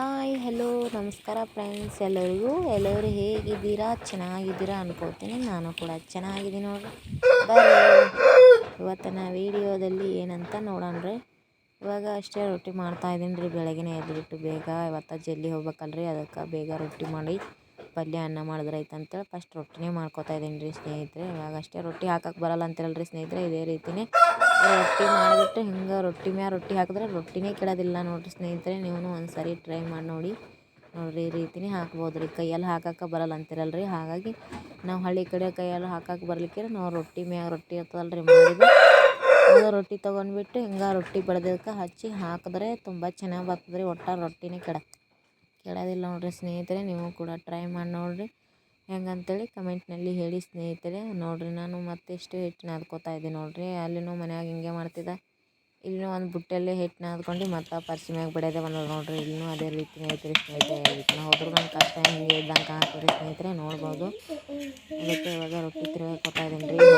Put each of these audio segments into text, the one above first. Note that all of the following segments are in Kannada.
ಹಾಯ್, ಹಲೋ, ನಮಸ್ಕಾರ ಫ್ರೆಂಡ್ಸ್, ಎಲ್ಲರಿಗೂ. ಎಲ್ಲರೂ ಹೇಗಿದ್ದೀರಾ? ಚೆನ್ನಾಗಿದ್ದೀರಾ ಅನ್ಕೋತೀನಿ. ನಾನು ಕೂಡ ಚೆನ್ನಾಗಿದ್ದೀನಿ ನೋಡ್ರಿ. ಬರ್ರಿ ಇವತ್ತಿನ ವೀಡಿಯೋದಲ್ಲಿ ಏನಂತ ನೋಡೋಣ್ರಿ. ಇವಾಗ ಅಷ್ಟೇ ರೊಟ್ಟಿ ಮಾಡ್ತಾ ಇದ್ದೀನಿ ರೀ. ಬೆಳಗ್ಗೆನೇ ಎದ್ಬಿಟ್ಟು ಬೇಗ ಇವತ್ತು ಜಲ್ದಿ ಹೋಗ್ಬೇಕಲ್ರಿ. ಅದಕ್ಕೆ ಬೇಗ ರೊಟ್ಟಿ ಮಾಡಿ ಪಲ್ಯ, ಅನ್ನ ಮಾಡಿದ್ರೆ ಅಂತೇಳಿ ಫಸ್ಟ್ ರೊಟ್ಟಿನೇ ಮಾಡ್ಕೋತಾ ಇದ್ದೀನಿ ರೀ ಸ್ನೇಹಿತರೆ. ಇವಾಗ ಅಷ್ಟೇ ರೊಟ್ಟಿ ಹಾಕಕ್ಕೆ ಬರಲ್ಲ ಅಂತಿರಲ್ರಿ ಸ್ನೇಹಿತರೆ. ಇದೇ ರೀತಿನೇ ರೊಟ್ಟಿ ಮಾಡಿಬಿಟ್ಟು ಹಿಂಗೆ ರೊಟ್ಟಿ ಮ್ಯಾಲ ರೊಟ್ಟಿ ಹಾಕಿದ್ರೆ ರೊಟ್ಟಿನೇ ಕೆಡೋದಿಲ್ಲ ನೋಡಿರಿ ಸ್ನೇಹಿತರೆ ನೀವು ಒಂದು ಸರಿ ಟ್ರೈ ಮಾಡಿ ನೋಡಿ. ನೋಡಿರಿ, ಈ ರೀತಿನೇ ಹಾಕ್ಬೋದು ರೀ. ಕೈಯಲ್ಲಿ ಹಾಕಕ್ಕೆ ಬರಲ್ಲ ಅಂತಿರಲ್ರಿ. ಹಾಗಾಗಿ ನಾವು ಹಳ್ಳಿ ಕಡೆ ಕೈಯಲ್ಲಿ ಹಾಕಕ್ಕೆ ಬರ್ಲಿಕ್ಕೆ ನಾವು ರೊಟ್ಟಿ ಮ್ಯಾಗ ರೊಟ್ಟಿ ಇರ್ತದಲ್ಲ ರೀ ಮಾಡಿದ್ದು ರೊಟ್ಟಿ ತೊಗೊಂಡ್ಬಿಟ್ಟು ಹಿಂಗೆ ರೊಟ್ಟಿ ಬಡ್ದಕ್ಕೆ ಹಚ್ಚಿ ಹಾಕಿದ್ರೆ ತುಂಬ ಚೆನ್ನಾಗಿ ಬರ್ತದೆ ರೀ ಒಟ್ಟು ರೊಟ್ಟಿನೇ ಕೆಡ, ಕೆಡೋದಿಲ್ಲ ನೋಡಿರಿ ಸ್ನೇಹಿತರೆ, ನೀವು ಕೂಡ ಟ್ರೈ ಮಾಡಿ ನೋಡಿರಿ. ಹೆಂಗಂತೇಳಿ ಕಮೆಂಟ್ನಲ್ಲಿ ಹೇಳಿ ಸ್ನೇಹಿತರೆ. ನೋಡಿರಿ, ನಾನು ಮತ್ತೆ ಇಷ್ಟು ಹಿಟ್ಟು ನಾದ್ಕೋತಾ ಇದ್ದೀನಿ ನೋಡಿರಿ. ಅಲ್ಲಿನೂ ಮನ್ಯಾಗ ಹಿಂಗೆ ಮಾಡ್ತಿದ್ದೆ. ಇಲ್ಲಿನೂ ಒಂದು ಬುಟ್ಟಲ್ಲೇ ಹಿಟ್ಟು ನಾದ್ಕೊಂಡು ಮತ್ತೆ ಪರ್ಸಿ ಮ್ಯಾಗ ಬಡಿಯೋದೇ ಬಂದ ನೋಡಿರಿ. ಇಲ್ಲಿನೂ ಅದೇ ರೀತಿ ಐತ್ರಿ ಸ್ನೇಹಿತರೆ. ನಾವು ಹೋದ್ರೆ ನನ್ನ ಕಷ್ಟ ಹಿಂಗೆ ಇದ್ದಂಗೆ ಹಾಕ್ತೀರಿ ಸ್ನೇಹಿತರೆ. ನೋಡ್ಬೋದು. ಅದಕ್ಕೆ ಇವಾಗ ರೊಟ್ಟಿ ತಿರುಗಾಕೋತಾ ಇದ್ದೀನಿ ರೀ.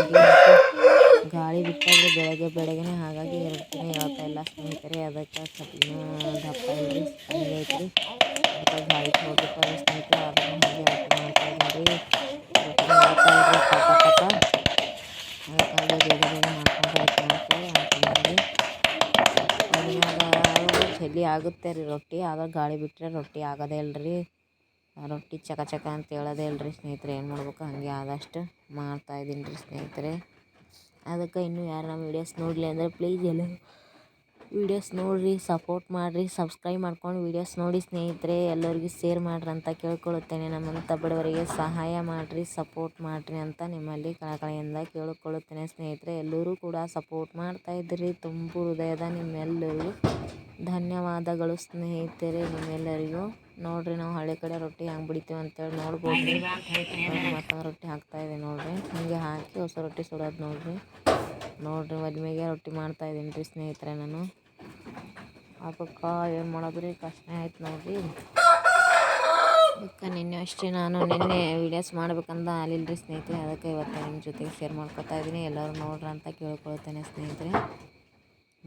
ಗಾಳಿ ಬಿಟ್ಟಾದ್ರೆ ಬೆಳಗ್ಗೆ ಬೆಳಗ್ಗೆನೇ ಹಾಗಾಗಿ ರೊಟ್ಟಿನೇ ಹೇಳ್ತಾ ಇಲ್ಲ ಸ್ನೇಹಿತರೆ. ಅದಕ್ಕೆ ಸ್ವಲ್ಪ ದಪ್ಪ ಐತ್ರಿ ಗಾಳಿ ಹೋಗ್ಬಿಟ್ಟಾರೆ ಸ್ನೇಹಿತರೆ. ಆಗುತ್ತೆ ರೀ ರೊಟ್ಟಿ. ಆದ್ರೆ ಗಾಳಿ ಬಿಟ್ಟರೆ ರೊಟ್ಟಿ ಆಗೋದೇ ಇಲ್ರಿ. ರೊಟ್ಟಿ ಚಕ ಚಕ ಅಂತ ಹೇಳೋದೇ ಇಲ್ರಿ ಸ್ನೇಹಿತರೆ. ಏನು ಮಾಡ್ಬೇಕು? ಹಾಗೆ ಆದಷ್ಟು ಮಾಡ್ತಾ ಇದ್ದೀನಿ ರೀ ಸ್ನೇಹಿತರೆ. ಅದಕ್ಕೆ ಇನ್ನೂ ಯಾರು ನಮ್ಮ ವೀಡಿಯೋಸ್ ನೋಡಲಿ ಅಂದರೆ ಪ್ಲೀಸ್ ಎಲ್ಲ ವೀಡಿಯೋಸ್ ನೋಡಿರಿ ಸಪೋರ್ಟ್ ಮಾಡಿರಿ ಸಬ್ಸ್ಕ್ರೈಬ್ ಮಾಡ್ಕೊಂಡು ವೀಡಿಯೋಸ್ ನೋಡಿ ಸ್ನೇಹಿತರೆ ಎಲ್ಲರಿಗೂ ಶೇರ್ ಮಾಡಿರಿ ಅಂತ ಕೇಳ್ಕೊಳ್ಳುತ್ತೇನೆ. ನಮ್ಮಂಥ ಬಡವರಿಗೆ ಸಹಾಯ ಮಾಡಿರಿ ಸಪೋರ್ಟ್ ಮಾಡಿರಿ ಅಂತ ನಿಮ್ಮಲ್ಲಿ ಕಳಕಳಿಯಿಂದ ಕೇಳಿಕೊಳ್ಳುತ್ತೇನೆ ಸ್ನೇಹಿತರೆ. ಎಲ್ಲರೂ ಕೂಡ ಸಪೋರ್ಟ್ ಮಾಡ್ತಾ ಇದ್ದೀರಿ ತುಂಬು ಹೃದಯದ ನಿಮ್ಮೆಲ್ಲರಿಗೂ ಧನ್ಯವಾದಗಳು ಸ್ನೇಹಿತರೆ. ನಿಮ್ಮೆಲ್ಲರಿಗೂ ನೋಡಿರಿ ನಾವು ಹಳೆ ಕಡೆ ರೊಟ್ಟಿ ಹೆಂಗೆ ಬಿಡ್ತೀವಿ ಅಂತೇಳಿ ನೋಡ್ಬೋದು. ಮತ್ತೊಂದು ರೊಟ್ಟಿ ಹಾಕ್ತಾಯಿದೆ ನೋಡಿರಿ. ಹೀಗೆ ಹಾಕಿ ಹೊಸ ರೊಟ್ಟಿ ಸುಡೋದು ನೋಡಿರಿ. ನೋಡಿರಿ ಒಲೆ ರೊಟ್ಟಿ ಮಾಡ್ತಾ ಇದ್ದೀನಿ ರೀ ಸ್ನೇಹಿತರೆ ನಾನು. ಅದಕ್ಕೆ ಏನು ಮಾಡೋದು ರೀ ಕಷ್ಟ ಆಯ್ತು ನೋಡಿರಿ. ಅದಕ್ಕೆ ನಿನ್ನೆ ಅಷ್ಟೇ ನಾನು ನಿನ್ನೆ ವೀಡಿಯೋಸ್ ಮಾಡ್ಬೇಕಂದ ಅಲ್ಲಿಲ್ಲ ರೀ ಸ್ನೇಹಿತರೆ. ಅದಕ್ಕೆ ಇವತ್ತು ನಿಮ್ಮ ಜೊತೆಗೆ ಶೇರ್ ಮಾಡ್ಕೊತಾ ಇದ್ದೀನಿ. ಎಲ್ಲರೂ ನೋಡ್ರಿ ಅಂತ ಕೇಳ್ಕೊಳ್ತೇನೆ ಸ್ನೇಹಿತರೆ.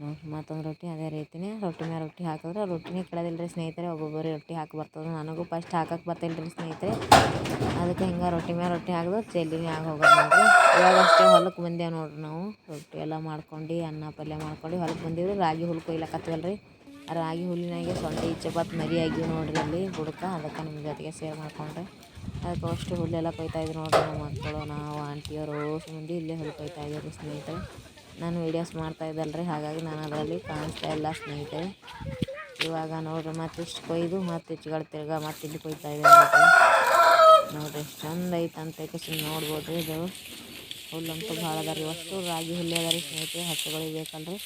ನೋಡಿರಿ ಮತ್ತೊಂದು ರೊಟ್ಟಿ ಅದೇ ರೀತಿನೇ. ರೊಟ್ಟಿ ಮೇಲೆ ರೊಟ್ಟಿ ಹಾಕಿದ್ರೆ ರೊಟ್ಟಿನೇ ಕೆಳದಿಲ್ಲ ರೀ ಸ್ನೇಹಿತರೆ, ಒಬ್ಬೊಬ್ಬರು ರೊಟ್ಟಿ ಹಾಕಿ ಬರ್ತದೆ. ನನಗೂ ಫಸ್ಟ್ ಹಾಕಕ್ಕೆ ಬರ್ತಿಲ್ಲ ರೀ ಸ್ನೇಹಿತರೆ. ಅದಕ್ಕೆ ಹಿಂಗೆ ರೊಟ್ಟಿ ಮೇಲೆ ರೊಟ್ಟಿ ಹಾಕಿದ್ರೆ ಚೆಲ್ಲಿನೇ ಆಗಿ ಹೋಗೋದು ನೋಡಿರಿ. ಅಷ್ಟೇ ಹೊಲಕ್ಕೆ ಬಂದೇವೆ ನೋಡ್ರಿ ನಾವು. ರೊಟ್ಟಿ ಎಲ್ಲ ಮಾಡ್ಕೊಂಡು, ಅನ್ನ ಪಲ್ಯ ಮಾಡ್ಕೊಂಡು ಹೊಲಕ್ಕೆ ಬಂದೀವಿ ರಾಗಿ ಹುಲ್ ಕೊಯ್ಲಕತ್ತೀವಲ್ಲ ರೀ ರಾಗಿ ಹುಲ್ಲಿನಾಗೆ ಸೊಂಡಿ ಚಪಾತ್ ಮರಿ ಆಗಿವೆ ನೋಡಿರಿ ಅಲ್ಲಿ ಹುಡುಕ ಅದಕ್ಕೆ ನಿಮ್ಮ ಜೊತೆಗೆ ಸೇರ್ ಮಾಡ್ಕೊಂಡ್ರೆ. ಅದಕ್ಕೆ ಅಷ್ಟು ಹುಲ್ಲೆಲ್ಲ ಕೊಯ್ತಾ ಇದ್ರು ನೋಡಿರಿ ನಮ್ಮ ಮಕ್ಕಳು, ನಾವು, ಆಂಟಿಯವರು ಮಂದಿ ಇಲ್ಲೇ ಹುಲ್ಲು ಕೊಯ್ತಾ ಇದ್ದೀವಿ ಸ್ನೇಹಿತರೆ. ನಾನು ವೀಡಿಯೋಸ್ ಮಾಡ್ತಾ ರೀ ಹಾಗಾಗಿ ನಾನು ಅದರಲ್ಲಿ ಕಾಣಿಸ್ತಾ ಇಲ್ಲ ಸ್ನೇಹಿತರೆ. ಇವಾಗ ನೋಡ್ರಿ, ಮತ್ತೆ ಇಷ್ಟು ಕೊಯ್ದು, ಮತ್ತೆ ಹೆಚ್ಚುಗಳು ತಿರ್ಗಾ ಮತ್ತೆ ಇಲ್ಲಿ ಕೊಯ್ತಾ ಇದೆ ನೋಡ್ರಿ. ಎಷ್ಟು ಚಂದ ಐತೆ ಅಂತ ನೋಡ್ಬೋದು ರೀ ಇದು. ಹುಲ್ಲಂತೂ ಭಾಳ ಅದ ರೀ ಅಷ್ಟು ರಾಗಿ ಹುಲ್ಲು ಅದ ರೀ ಸ್ನೇಹಿತರೆ, ಹಸುಗಳಿಗೆ ಬೇಕಲ್ರಿ.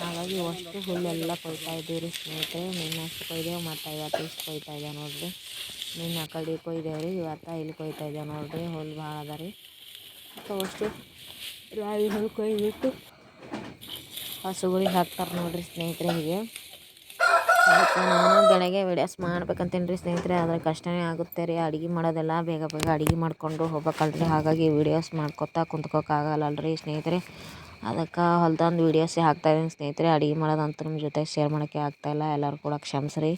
ಹಾಗಾಗಿ ಅಷ್ಟು ಹುಲ್ಲೆಲ್ಲ ಕೊಯ್ತಾ ಇದ್ದೀವಿ ರೀ ಸ್ನೇಹಿತರೆ. ನಿನ್ನೆ ಅಷ್ಟು ಕೊಯ್ದೇವು, ಮತ್ತು ಇವತ್ತು ಇಷ್ಟು ಕೊಯ್ತಾ ಇದೆ ನೋಡ್ರಿ. ನಿನ್ನ ಆ ಕಡೆ ಕೊಯ್ದೇವು ರೀ ಇವತ್ತು ಇಲ್ಲಿ ಕೊಯ್ತಾ ಇದೆ ನೋಡ್ರಿ. ಹುಲ್ಲು ಭಾಳ ಅದ ರೀ ಅಷ್ಟು ರಾಗಿ ಹುಲ್ಲು ಕೊಯ್ದುಬಿಟ್ಟು ಹಸುಗಳಿಗೆ ಹಾಕ್ತಾರೆ ನೋಡಿರಿ ಸ್ನೇಹಿತರೆ ಹೀಗೆ ನಾನು ಬೆಳಗ್ಗೆ ವಿಡಿಯೋಸ್ ಮಾಡ್ಬೇಕಂತೀನಿ ರೀ ಸ್ನೇಹಿತರೆ. ಆದರೆ ಕಷ್ಟನೇ ಆಗುತ್ತೆ ರೀ. ಅಡುಗೆ ಮಾಡೋದೆಲ್ಲ ಬೇಗ ಬೇಗ ಅಡುಗೆ ಮಾಡಿಕೊಂಡು ಹೋಗ್ಬೇಕಲ್ರಿ. ಹಾಗಾಗಿ ವೀಡಿಯೋಸ್ ಮಾಡ್ಕೊತಾ ಕುಂತ್ಕೋಕ್ಕಾಗಲ್ಲಲ್ರಿ ಸ್ನೇಹಿತರೆ. ಅದಕ್ಕೆ ಹೊಲ್ದಂದು ವೀಡಿಯೋಸೇ ಹಾಕ್ತಾಯಿದ್ದೀನಿ ಸ್ನೇಹಿತರೆ. ಅಡುಗೆ ಮಾಡೋದಂತೂ ನಿಮ್ಮ ಜೊತೆ ಶೇರ್ ಮಾಡೋಕ್ಕೆ ಆಗ್ತಾಯಿಲ್ಲ ಎಲ್ಲರೂ ಕೂಡ ಕ್ಷಮಿಸ್ರಿ.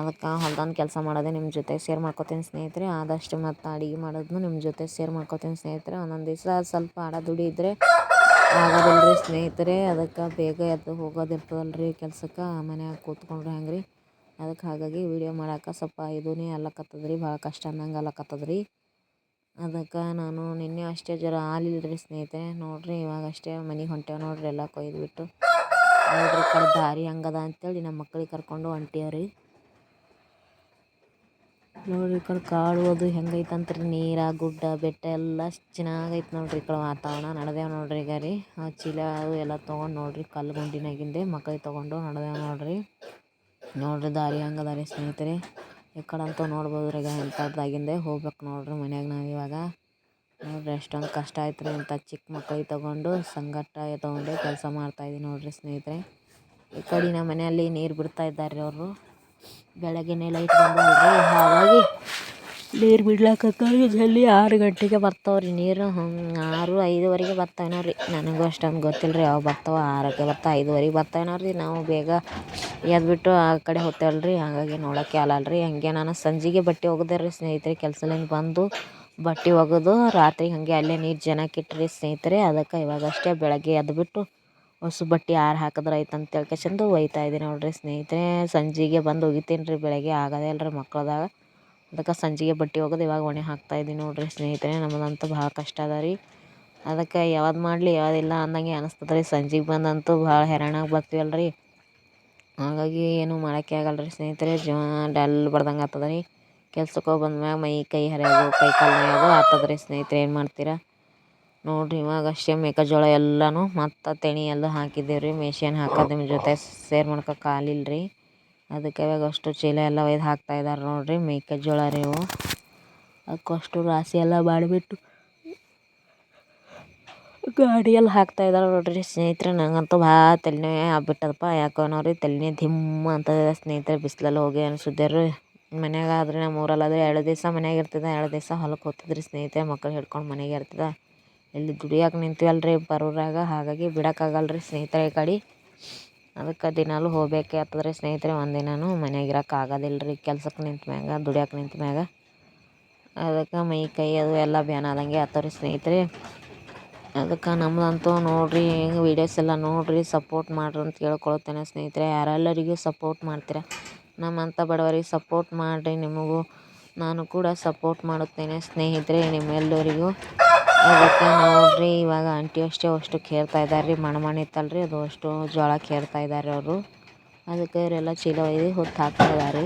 ಅದಕ್ಕೆ ಹೊಲ್ದಾನ ಕೆಲಸ ಮಾಡೋದೇ ನಿಮ್ಮ ಜೊತೆ ಶೇರ್ ಮಾಡ್ಕೊತೀನಿ ಸ್ನೇಹಿತರೆ. ಆದಷ್ಟು ಮತ್ತು ಅಡುಗೆ ಮಾಡೋದನ್ನು ನಿಮ್ಮ ಜೊತೆ ಶೇರ್ ಮಾಡ್ಕೊತೀನಿ ಸ್ನೇಹಿತರೆ. ಒಂದೊಂದು ದಿವಸ ಸ್ವಲ್ಪ ಅಡ ದುಡಿದ್ರೆ ಆಗೋದಿಲ್ಲ ಸ್ನೇಹಿತರೆ. ಅದಕ್ಕೆ ಬೇಗ ಎದ್ದು ಹೋಗೋದಿರ್ತದಲ್ಲ ರೀ ಕೆಲಸಕ್ಕೆ. ಮನ್ಯಾಗ ಕೂತ್ಕೊಂಡ್ರೆ ಹೆಂಗೆ ರೀ ಅದಕ್ಕೆ ಹಾಗಾಗಿ ವಿಡಿಯೋ ಮಾಡೋಕೆ ಸ್ವಲ್ಪ ಇದೂನೇ ಅಲ್ಲಕತ್ತದ ರೀ ಭಾಳ ಕಷ್ಟ ಅನ್ನಂಗೆ ಅಲ್ಲಕತ್ತದ ರೀ ಅದಕ್ಕೆ ನಾನು ನಿನ್ನೆ ಅಷ್ಟೇ ಜರ ಹಾಲಿಲ್ಲ ಸ್ನೇಹಿತರೆ. ನೋಡಿರಿ ಇವಾಗ ಅಷ್ಟೇ ಮನೆಗೆ ಹೊಂಟೇವೆ ನೋಡಿರಿ ಎಲ್ಲ ಕೊಯ್ದು ಬಿಟ್ಟು. ನೋಡ್ರಿ ಕಡೆ ದಾರಿ ಹಂಗದ ಅಂತೇಳಿ ನಮ್ಮ ಮಕ್ಳಿಗೆ ಕರ್ಕೊಂಡು ಹೊಂಟಿಯವ್ರಿ ನೋಡಿರಿ ಈ ಕಡೆ ಕಾಡು ಅದು ಹೆಂಗೈತೆ ಅಂತ ರೀ ನೀರ, ಗುಡ್ಡ, ಬೆಟ್ಟ ಎಲ್ಲ ಚೆನ್ನಾಗೈತೆ ನೋಡ್ರಿ ಈ ಕಡೆ ವಾತಾವರಣ. ನಡೆದೇವೆ ನೋಡ್ರಿ ಈಗ ರೀ. ಚೀಲ ಅದು ಎಲ್ಲ ತೊಗೊಂಡು ನೋಡ್ರಿ, ಕಲ್ಲು ಗುಂಡಿನಾಗಿಂದೆ ಮಕ್ಳಿಗೆ ತೊಗೊಂಡು ನಡೆದೇವೆ ನೋಡ್ರಿ. ನೋಡ್ರಿ ದಾರಿ ಹಂಗೆ ದಾರಿ ಸ್ನೇಹಿತರೆ. ಈ ಕಡೆ ಅಂತೂ ನೋಡ್ಬೋದು ರೀ ಈಗ ಎಂಥದ್ದಾಗಿಂದೆ ಹೋಗ್ಬೇಕು ನೋಡ್ರಿ ಮನ್ಯಾಗ ನಾವು ಇವಾಗ. ನೋಡ್ರಿ ಎಷ್ಟೊಂದು ಕಷ್ಟ ಆಯ್ತು ರೀ ಅಂತ ಚಿಕ್ಕ ಮಕ್ಕಳಿಗೆ ತೊಗೊಂಡು ಸಂಘಟ ತೊಗೊಂಡು ಕೆಲಸ ಮಾಡ್ತಾಯಿದ್ದೀನಿ ನೋಡ್ರಿ ಸ್ನೇಹಿತರೆ. ಈ ಕಡೆ ನಮ್ಮ ಮನೆಯಲ್ಲಿ ನೀರು ಬಿಡ್ತಾ ಇದ್ದಾರೆ ಅವರು. ಬೆಳಗ್ಗೆನೇ ಲೈಟ್ ಬಂದವಲ್ರಿ, ಹಾಗಾಗಿ ನೀರು ಬಿಡ್ಲಾಕತ್ತಾವ ಜಲ್ಲಿ ಆರು ಗಂಟೆಗೆ ಬರ್ತಾವೆ ರೀ ನೀರು ಆರು, ಐದುವರೆಗೆ ಬರ್ತಾವೇನೋ ರೀ ನನಗೂ ಅಷ್ಟೊಂದು ಗೊತ್ತಿಲ್ಲ ರೀ ಯಾವ ಬರ್ತಾವೆ, ಆರಕ್ಕೆ ಬರ್ತಾ, ಐದುವರೆಗೆ ಬರ್ತಾವೇನೋ ರೀ ನಾವು ಬೇಗ ಎದ್ಬಿಟ್ಟು ಆ ಕಡೆ ಹೋಗ್ತೇವಲ್ಲ ರೀ ಹಾಗಾಗಿ ನೋಡೋಕ್ಕೆ ಆಗಲ್ಲ ರೀ ಹಂಗೆ ನಾನು ಸಂಜೆಗೆ ಬಟ್ಟೆ ಒಗ್ದೇ ರೀ ಸ್ನೇಹಿತರೆ. ಕೆಲಸಲಿಂದ ಬಂದು ಬಟ್ಟೆ ಒಗೆದು ರಾತ್ರಿ ಹಾಗೆ ಅಲ್ಲೇ ನೀರು ಜನಕ್ಕಿಟ್ರಿ ಸ್ನೇಹಿತರೆ. ಅದಕ್ಕೆ ಇವಾಗಷ್ಟೇ ಬೆಳಗ್ಗೆ ಎದ್ಬಿಟ್ಟು ಹೊಸ ಬಟ್ಟೆ ಯಾರು ಹಾಕಿದ್ರೆ ಆಯ್ತು ಅಂತ ಚಂದ ಒಯ್ತಾ ಇದ್ದೀನಿ ನೋಡಿರಿ ಸ್ನೇಹಿತರೆ. ಸಂಜೆಗೆ ಬಂದು ಒಗಿತೀನಿ ರೀ ಬೆಳಗ್ಗೆ, ಆಗೋದೇ ಇಲ್ಲ ರೀ ಮಕ್ಳದಾಗ. ಅದಕ್ಕೆ ಸಂಜೆಗೆ ಬಟ್ಟೆ ಒಗೆದು ಇವಾಗ ಒಣ ಹಾಕ್ತಾ ಇದ್ದೀನಿ ನೋಡಿರಿ ಸ್ನೇಹಿತರೆ ನಮ್ಮದಂತೂ ಭಾಳ ಕಷ್ಟ ಅದ ರೀ. ಅದಕ್ಕೆ ಯಾವ್ದು ಮಾಡಲಿ ಯಾವುದಿಲ್ಲ ಅಂದಂಗೆ ಅನಿಸ್ತದೆ ರೀ. ಸಂಜೆಗೆ ಬಂದಂತೂ ಭಾಳ ಹೈರಾಣಾಗಿ ಬರ್ತೀವಲ್ಲ ರೀ ಹಾಗಾಗಿ ಏನೂ ಮಾಡೋಕ್ಕೆ ಆಗಲ್ಲ ರೀ ಸ್ನೇಹಿತರೆ ಜೀವ ಡಲ್ ಬಡ್ದಂಗೆ ಆಗ್ತದ ರೀ. ಕೆಲ್ಸಕ್ಕೆ ಹೋಗಿ ಬಂದ್ಮ್ಯಾಗ ಮೈ ಕೈ ಹರಿಯೋದು, ಕೈ ಕಾಲು ನೋಯೋದು ರೀ ಸ್ನೇಹಿತರೆ, ಏನು ಮಾಡ್ತೀರಾ? ನೋಡಿರಿ ಇವಾಗ ಅಷ್ಟೇ ಮೆಕ್ಕೆಜೋಳ ಎಲ್ಲನೂ ಮತ್ತು ತೆನಿ ಎಲ್ಲ ಹಾಕಿದ್ದೇವೆ ರೀ ಮೆಷಿನ್ ಹಾಕೋದು ನಿಮ್ಮ ಜೊತೆ ಸೇರ್ ಮಾಡ್ಕೊಕ್ಕೆ ರೀ ಅದಕ್ಕೆ ಇವಾಗ ಅಷ್ಟು ಚೀಲ ಎಲ್ಲ ಒಯ್ದು ಹಾಕ್ತಾ ಇದ್ದಾರೆ ನೋಡ್ರಿ ಮೆಕ್ಕೆಜೋಳ ರೀ ಇವು. ಅದಕ್ಕಷ್ಟು ರಾಶಿ ಎಲ್ಲ ಮಾಡಿಬಿಟ್ಟು ಗಾಡಿಯಲ್ಲಿ ಹಾಕ್ತಾ ಇದ್ದಾರೆ ನೋಡ್ರಿ ಸ್ನೇಹಿತರೆ. ನಂಗಂತೂ ಭಾಳ ತಲೆನೇ ಆಗ್ಬಿಟ್ಟದಪ್ಪ. ಯಾಕೋ ನೋಡ್ರಿ ತಲೆನೇ ಧಿಮ್ ಅಂತದ ಸ್ನೇಹಿತರೆ, ಬಿಸಿಲಲ್ಲಿ ಹೋಗಿ ಅನಿಸಿದ್ದೆ ರೀ. ಮನ್ಯಾಗ ಆದರೆ ನಮ್ಮ ಊರಲ್ಲಾದ್ರೆ ಎರಡು ದಿವಸ ಮನ್ಯಾಗ ಇರ್ತಿದ್ದೆ, ಎರಡು ದಿವಸ ಹೊಲಕ್ಕೆ ಹೋಗ್ತಿದ್ರಿ ಸ್ನೇಹಿತರೆ. ಮಕ್ಕಳು ಹಿಡ್ಕೊಂಡು ಮನೆಗೆ ಇರ್ತಿದ್ದೆ. ಇಲ್ಲಿ ದುಡಿಯೋಕೆ ನಿಂತೀವಲ್ಲ ರೀ ಬರೋರಾಗ, ಹಾಗಾಗಿ ಬಿಡೋಕ್ಕಾಗಲ್ಲ ರೀ ಸ್ನೇಹಿತರೆ ಈ ಕಡೆ. ಅದಕ್ಕೆ ದಿನಾಲೂ ಹೋಗ್ಬೇಕೇ ರೀ ಸ್ನೇಹಿತರೆ, ಒಂದಿನನೂ ಮನ್ಯಾಗ ಇರಕ್ಕೆ ಆಗೋದಿಲ್ಲ ರೀ ಕೆಲ್ಸಕ್ಕೆ ನಿಂತ ಮ್ಯಾಗ, ದುಡಿಯೋಕೆ ನಿಂತ ಮ್ಯಾಗ. ಅದಕ್ಕೆ ಮೈ ಕೈ ಅದು ಎಲ್ಲ ಬ್ಯಾನ್ ಆದಂಗೆ ಆಗ್ತವೆ ರೀ ಸ್ನೇಹಿತರೆ. ಅದಕ್ಕೆ ನಮ್ಮದಂತೂ ನೋಡಿರಿ ವೀಡಿಯೋಸ್ ಎಲ್ಲ ನೋಡಿರಿ ಸಪೋರ್ಟ್ ಮಾಡ್ರಿ ಅಂತ ಕೇಳ್ಕೊಳ್ತೇನೆ ಸ್ನೇಹಿತರೆ. ಯಾರೆಲ್ಲರಿಗೂ ಸಪೋರ್ಟ್ ಮಾಡ್ತೀರ? ನಮ್ಮಂಥ ಬಡವರಿಗೆ ಸಪೋರ್ಟ್ ಮಾಡಿರಿ ನಿಮಗೂ. ನಾನು ಕೂಡ ಸಪೋರ್ಟ್ ಮಾಡುತ್ತೇನೆ ಸ್ನೇಹಿತರೆ ನಿಮ್ಮೆಲ್ಲರಿಗೂ. ಅದಕ್ಕೆ ನೋಡಿರಿ, ಇವಾಗ ಆಂಟಿ ಅಷ್ಟೇ ಅಷ್ಟು ಕೇರ್ತಾ ಇದ್ದಾರೆ ರೀ ಮಣ ಮಣ ಇತ್ತಲ್ಲ ರೀ ಅದು ಅಷ್ಟು ಜೋಳ ಕೇರ್ತಾ ಇದ್ದಾರೆ ಅವರು. ಅದಕ್ಕೆ ಇವರೆಲ್ಲ ಚೀಲ ಒಯ್ದು ಹೊತ್ತು ಹಾಕ್ತಾ ಇದ್ದಾರೆ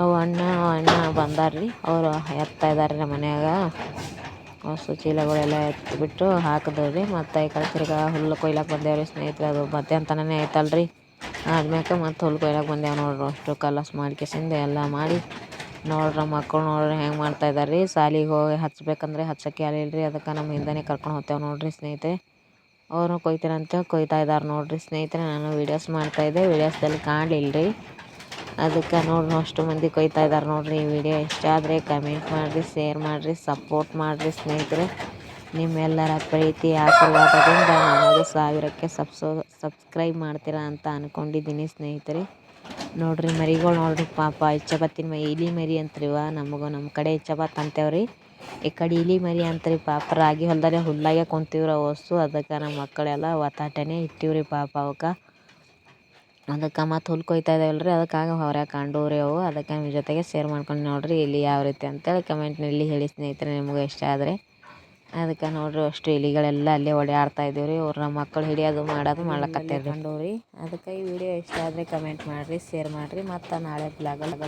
ಅವು ಅಣ್ಣ ಅಣ್ಣ ಬಂದಾರ್ರಿ, ಅವರು ಎತ್ತಾ ಇದ್ದಾರೆ ನಮ್ಮ ಮನ್ಯಾಗ. ಹೊಸ ಚೀಲಗಳೆಲ್ಲ ಎತ್ತಿಬಿಟ್ಟು ಹಾಕಿದ್ರು ರೀ ಮತ್ತು ಈ ಕಡೆ ತಿರ್ಗಿ ಹುಲ್ಲು ಕೊಯ್ಲಕ್ಕೆ ಬಂದೇವ್ರಿ ಸ್ನೇಹಿತರೆ, ಅದು ಮಧ್ಯಾಹ್ನ ಐತಲ್ರಿ ಆದ್ಮ್ಯಾಕ ಮತ್ತು ಹುಲ್ಲು ಕೊಯ್ಲಕ್ಕೆ ಬಂದೇವೆ ನೋಡ್ರಿ, ಅಷ್ಟು ಕಲಸು ಮಾಡ್ಕೇಸಿಂದ ಎಲ್ಲ ಮಾಡಿ. ನೋಡ್ರಿ ಮಕ್ಕಳು ನೋಡ್ರಿ ಹೆಂಗೆ ಮಾಡ್ತಾ ಇದ್ದಾರೆ ರೀ. ಶಾಲಿಗೆ ಹೋಗಿ ಹಚ್ಬೇಕಂದ್ರೆ ಹಚ್ಚಕ್ಕೆ ಯಾರಿಲ್ಲ ರೀ. ಅದಕ್ಕೆ ನಮ್ಮ ಹಿಂದೆನೇ ಕರ್ಕೊಂಡು ಹೋಗ್ತೇವೆ ನೋಡ್ರಿ ಸ್ನೇಹಿತರೆ. ಅವರು ಕೊಯ್ತೀರಂತ ಕೊಯ್ತಾ ಇದ್ದಾರೆ ನೋಡ್ರಿ ಸ್ನೇಹಿತರೆ. ನಾನು ವೀಡಿಯೋಸ್ ಮಾಡ್ತಾಯಿದ್ದೆ ವೀಡಿಯೋಸ್ದಲ್ಲಿ ಕಾಣಲಿಲ್ಲ ರೀ. ಅದಕ್ಕೆ ನೋಡ್ರಿ ಅಷ್ಟು ಮಂದಿ ಕೊಯ್ತಾ ಇದ್ದಾರೆ ನೋಡ್ರಿ ಈ ವಿಡಿಯೋ ಇಷ್ಟ ಆದರೆ ಕಮೆಂಟ್ ಮಾಡಿರಿ ಶೇರ್ ಮಾಡಿರಿ ಸಪೋರ್ಟ್ ಮಾಡಿರಿ ಸ್ನೇಹಿತರೆ. ನಿಮ್ಮೆಲ್ಲರ ಪ್ರೀತಿ, ಆಶೀರ್ವಾದದಿಂದ ನಾನು ಸಾವಿರಕ್ಕೆ ಸಬ್ಸೋ ಸಬ್ಸ್ಕ್ರೈಬ್ ಮಾಡ್ತೀರಾ ಅಂತ ಅಂದ್ಕೊಂಡಿದ್ದೀನಿ ಸ್ನೇಹಿತರೆ. ನೋಡ್ರಿ, ಮರಿಗಳು ನೋಡ್ರಿ, ಪಾಪ ಇಚ್ಚಬತ್ತಿನ ಮರಿ ಇಲಿ ಮರಿ ಅಂತ್ರಿವ ನಮಗೂ ನಮ್ಮ ಕಡೆ ಚಪಾತಿ ಅಂತೇವ್ರಿ. ಈ ಕಡೆ ಇಲಿ ಮರಿ ಅಂತ್ರಿ, ಪಾಪ ರಾಗಿ ಹೊಲ್ದಾಗೆ ಹುಲ್ಲಾಗೆ ಕುಂತೀವ್ರಿ ವಸ್ತು ಅದಕ್ಕೆ ನಮ್ಮ ಮಕ್ಕಳೆಲ್ಲ ಒತ್ತಾಟನೇ ಇಟ್ಟಿವ್ರಿ ಪಾಪ ಅವಕ್ಕೆ. ಅದಕ್ಕೆ ಮತ್ತು ಹುಲ್ ಕೊಯ್ತಾ ಇದ್ದೇವಲ್ಲ ರೀ ಅದಕ್ಕಾಗ ಹೊರಗೆ ಕಂಡೂರಿ ಅವು, ಅದಕ್ಕೆ ನಿಮ್ಮ ಜೊತೆಗೆ ಶೇರ್ ಮಾಡ್ಕೊಂಡು ನೋಡ್ರಿ, ಇಲ್ಲಿ ಯಾವ ರೀತಿ ಅಂತೇಳಿ ಕಮೆಂಟ್ನಲ್ಲಿ ಹೇಳಿ ಸ್ನೇಹಿತರೆ, ನಿಮಗೂ ಇಷ್ಟ ಆದರೆ. ಅದಕ್ಕೆ ನೋಡ್ರಿ ಅಷ್ಟು ಇಲಿಗಳೆಲ್ಲ ಅಲ್ಲೇ ಓಡಾಡ್ತಾ ಇದ್ದೀವಿ ರೀ ಅವ್ರು ನಮ್ಮ ಮಕ್ಕಳು ಹಿಡಿಯೋದು ಮಾಡೋದು ಮಾಡ್ಲಕತ್ತಾರೆ ರೀ ಅದಕ್ಕೆ ಈ ವಿಡಿಯೋ ಇಷ್ಟ ಆದರೆ ಕಮೆಂಟ್ ಮಾಡಿರಿ ಶೇರ್ ಮಾಡಿರಿ. ಮತ್ತು ನಾಳೆ ಬ್ಲಾಗಲ್ಲಿ